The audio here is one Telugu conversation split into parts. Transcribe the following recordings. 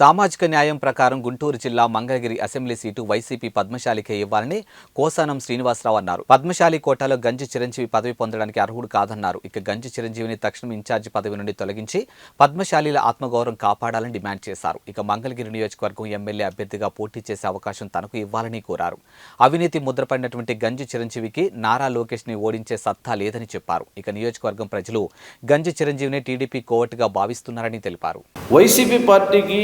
సామాజిక న్యాయం ప్రకారం గుంటూరు జిల్లా మంగళగిరి అసెంబ్లీ సీటు వైసీపీ పద్మశాలికే ఇవ్వాలని కోసానం శ్రీనివాసరావు అన్నారు. పద్మశాలి కోటాలో గంజి చిరంజీవి పదవి పొందడానికి అర్హుడు కాదన్నారు. ఇక గంజి చిరంజీవిని తక్షణం ఇన్ఛార్జి పదవి నుండి తొలగించి పద్మశాలీల ఆత్మగౌరవం కాపాడాలని డిమాండ్ చేశారు. ఇక మంగళగిరి నియోజకవర్గం ఎమ్మెల్యే అభ్యర్థిగా పోటీ చేసే అవకాశం తనకు ఇవ్వాలని కోరారు. అవినీతి ముద్రపడినటువంటి గంజి చిరంజీవికి నారా లోకేష్ని ఓడించే సత్తా లేదని చెప్పారు. ఇక నియోజకవర్గం ప్రజలు గంజి చిరంజీవిని టీడీపీ కోవట్గా భావిస్తున్నారని తెలిపారు. వైసీపీ పార్టీకి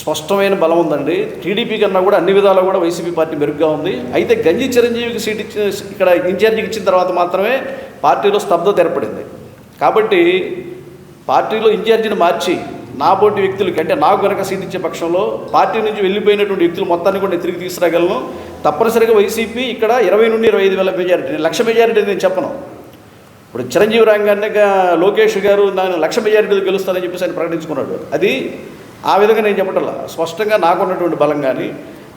స్పష్టమైన బలం ఉందండి. టీడీపీ కన్నా కూడా అన్ని విధాలు కూడా వైసీపీ పార్టీ మెరుగ్గా ఉంది. అయితే గంజి చిరంజీవికి సీట్ ఇచ్చిన ఇక్కడ ఇన్ఛార్జికి ఇచ్చిన తర్వాత మాత్రమే పార్టీలో స్తబ్దత ఏర్పడింది. కాబట్టి పార్టీలో ఇన్ఛార్జిని మార్చి నా పోటీ వ్యక్తులకి అంటే నాకు కనుక సీట్ ఇచ్చే పక్షంలో పార్టీ నుంచి వెళ్ళిపోయినటువంటి వ్యక్తులు మొత్తాన్ని కూడా తిరిగి తీసుకురాగలను. తప్పనిసరిగా వైసీపీ ఇక్కడ ఇరవై నుండి ఇరవై ఐదు వేల మెజారిటీ లక్ష మెజారిటీ నేను చెప్పను. ఇప్పుడు చిరంజీవి రంగాన్ని లోకేష్ గారు దాని లక్ష మెజారిటీతో గెలుస్తానని చెప్పేసి ఆయన ప్రకటించుకున్నాడు. అది ఆ విధంగా నేను చెప్పటంలా. స్పష్టంగా నాకున్నటువంటి బలం కానీ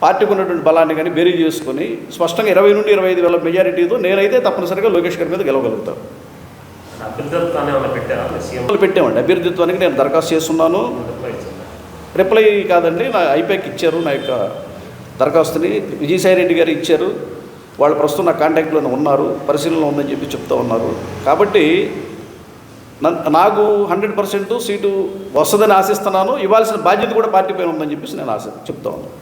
పార్టీకి ఉన్నటువంటి బలాన్ని కానీ బేరీ చేసుకొని స్పష్టంగా ఇరవై నుండి ఇరవై ఐదు వేల మెజారిటీతో నేనైతే తప్పనిసరిగా లోకేష్ గారి మీద గెలవగలుగుతాను పెట్టామండి. అభ్యర్థిత్వానికి నేను దరఖాస్తు చేస్తున్నాను. రిప్లై కాదండి నా ఐపాక్ ఇచ్చారు నా యొక్క దరఖాస్తుని విజయసాయి రెడ్డి గారు ఇచ్చారు. వాళ్ళు ప్రస్తుతం నా కాంటాక్ట్లోనే ఉన్నారు పరిశీలనలో ఉందని చెప్పి చెప్తూ ఉన్నారు. కాబట్టి నాకు హండ్రెడ్ పర్సెంట్ సీటు వస్తుందని ఆశిస్తున్నాను. ఇవ్వాల్సిన బాధ్యత కూడా పార్టీ పైన ఉందని చెప్పేసి నేను ఆశ చెప్తా ఉన్నాను.